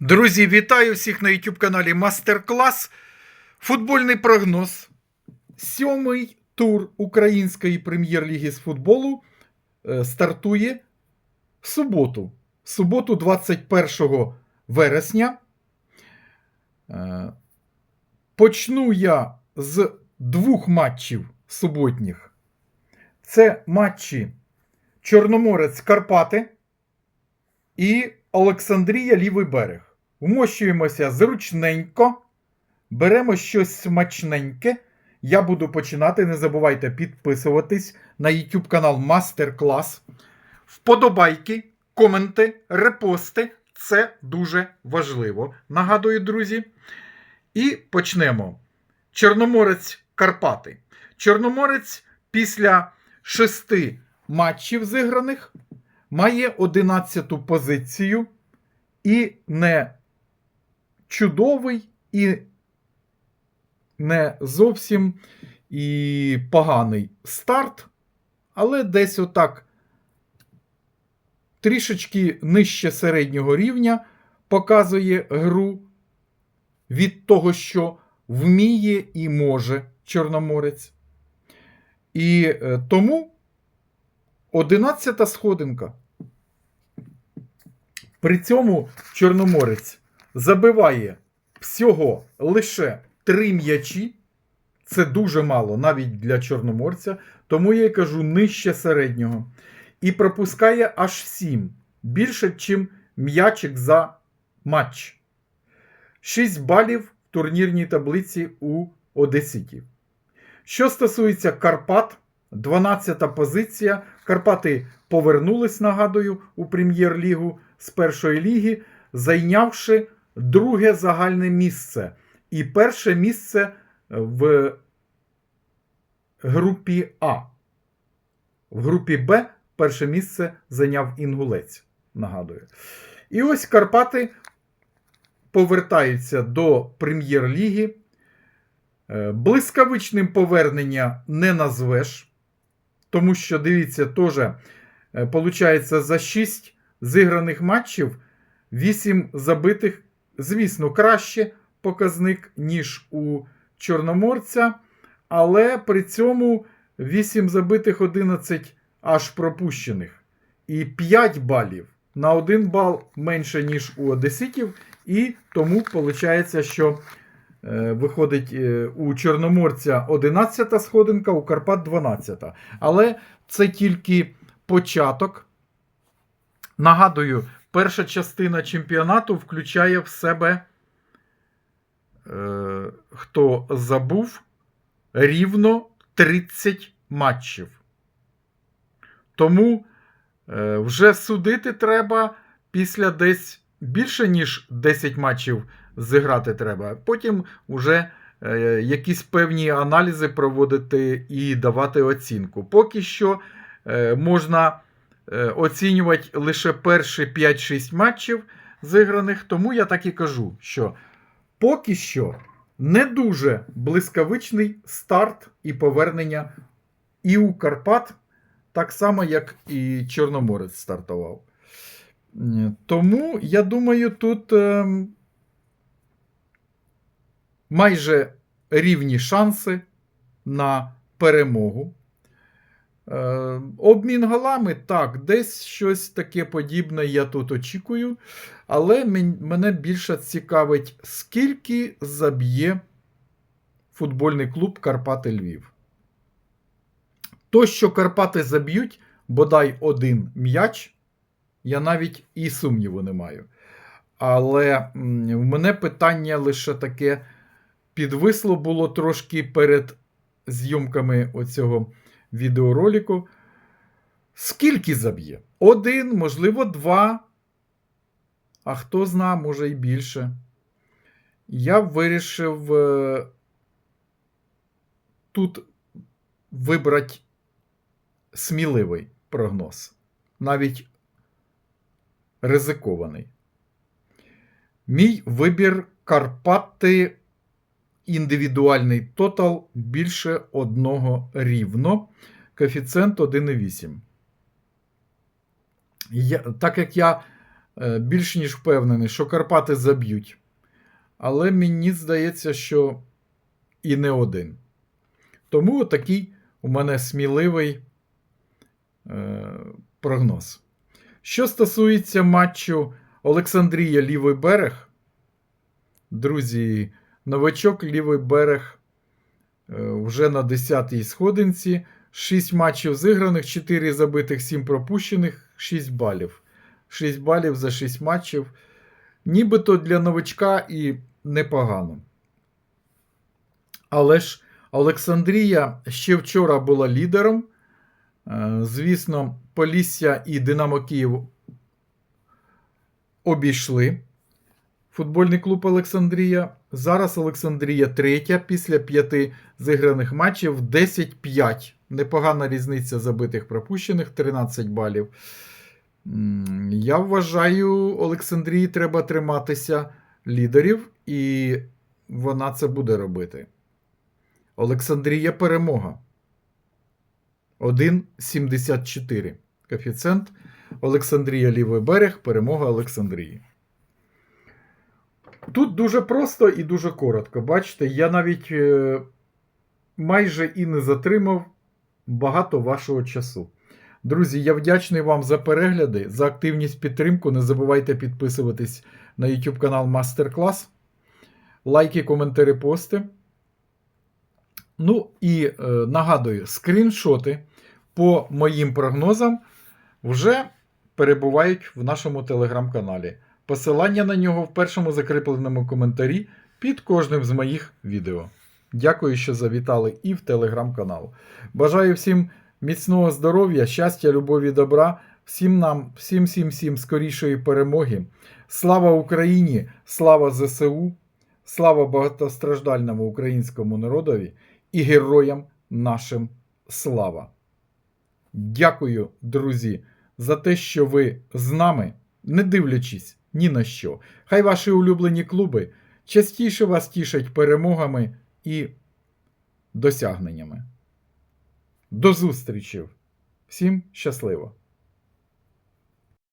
Друзі, вітаю всіх на YouTube каналі Мастер-клас. Футбольний прогноз. Сьомий тур Української прем'єр-ліги з футболу е, стартує в суботу. В суботу, 21 вересня. Е, Почну я з двох матчів суботніх. Це матчі Чорноморець Карпати і Олександрія Лівий берег. Вмощуємося зручненько, беремо щось смачненьке. Я буду починати. Не забувайте підписуватись на YouTube канал Мастер Клас. Вподобайки, коменти, репости це дуже важливо. Нагадую, друзі. І почнемо. Чорноморець Карпати. Чорноморець після шести матчів зіграних має 11-ту позицію і не чудовий, і не зовсім і поганий старт, але десь отак трішечки нижче середнього рівня показує гру від того, що вміє і може Чорноморець. І е, тому 11 сходинка. При цьому Чорноморець забиває всього лише 3 м'ячі. Це дуже мало навіть для Чорноморця. Тому я й кажу нижче середнього. І пропускає аж 7. Більше, ніж м'ячик за матч. 6 балів в турнірній таблиці у Одеситів. Що стосується Карпат, 12-та позиція. Карпати повернулись, нагадую, у прем'єр-лігу з першої ліги, зайнявши друге загальне місце. І перше місце в групі А. В групі Б перше місце зайняв Інгулець. Нагадую. І ось Карпати повертаються до прем'єр-ліги. Е, Блискавичним повернення не назвеш. Тому що, дивіться, теж виходить, за 6 зіграних матчів 8 забитих, звісно, краще показник, ніж у Чорноморця. Але при цьому 8 забитих 11 аж пропущених. І 5 балів на 1 бал менше, ніж у Одеситів. І тому виходить, що е, виходить е, у Чорноморця 11 сходинка, у Карпат 12. Але це тільки початок. Нагадую, перша частина чемпіонату включає в себе, е, хто забув, рівно 30 матчів. Тому е, вже судити треба після десь більше, ніж 10 матчів зіграти треба. Потім вже е, якісь певні аналізи проводити і давати оцінку. Поки що е, можна оцінювати лише перші 5-6 матчів зіграних, тому я так і кажу, що поки що не дуже блискавичний старт і повернення і у Карпат, так само, як і Чорноморець стартував. Тому, я думаю, тут е, майже рівні шанси на перемогу. Е, обмін голами, так, десь щось таке подібне я тут очікую. Але мене більше цікавить, скільки заб'є футбольний клуб Карпати Львів. То, що Карпати заб'ють, бодай один м'яч, я навіть і сумніву не маю. Але в мене питання лише таке підвисло було трошки перед зйомками оцього відеоролику. Скільки заб'є? Один, можливо, два. А хто зна, може і більше. Я вирішив е, тут вибрати сміливий прогноз. Навіть ризикований. Мій вибір Карпати індивідуальний тотал більше одного рівно. Коефіцієнт 1,8. Так як я е, більш ніж впевнений, що Карпати заб'ють. Але мені здається, що і не один. Тому такий у мене сміливий е, прогноз. Що стосується матчу Олександрія Лівий берег, друзі, новачок Лівий берег е, вже на 10-й сходинці. 6 матчів зіграних, 4 забитих, 7 пропущених, 6 балів. 6 балів за 6 матчів. Нібито для новачка і непогано. Але ж Олександрія ще вчора була лідером. Е, Звісно, Полісся і Динамо Київ обійшли футбольний клуб Олександрія. Зараз Олександрія третя після п'яти зіграних матчів 10-5. Непогана різниця забитих пропущених 13 балів. Я вважаю, Олександрії треба триматися лідерів, і вона це буде робити. Олександрія перемога. 1,74. Коефіцієнт. Олександрія Лівий берег, перемога Олександрії. Тут дуже просто і дуже коротко. Бачите, я навіть е, майже і не затримав багато вашого часу. Друзі, я вдячний вам за перегляди, за активність підтримку. Не забувайте підписуватись на YouTube канал Мастер Клас. Лайки, коментарі, пости. Ну і е, нагадую, скріншоти по моїм прогнозам вже перебувають в нашому телеграм-каналі. Посилання на нього в першому закріпленому коментарі під кожним з моїх відео. Дякую, що завітали і в телеграм-канал. Бажаю всім міцного здоров'я, щастя, любові, добра, всім нам, всім, всім, всім скорішої перемоги. Слава Україні! Слава ЗСУ! Слава багатостраждальному українському народові і героям нашим слава! Дякую, друзі, за те, що ви з нами, не дивлячись ні на що. Хай ваші улюблені клуби частіше вас тішать перемогами і досягненнями. До зустрічі! Всім щасливо!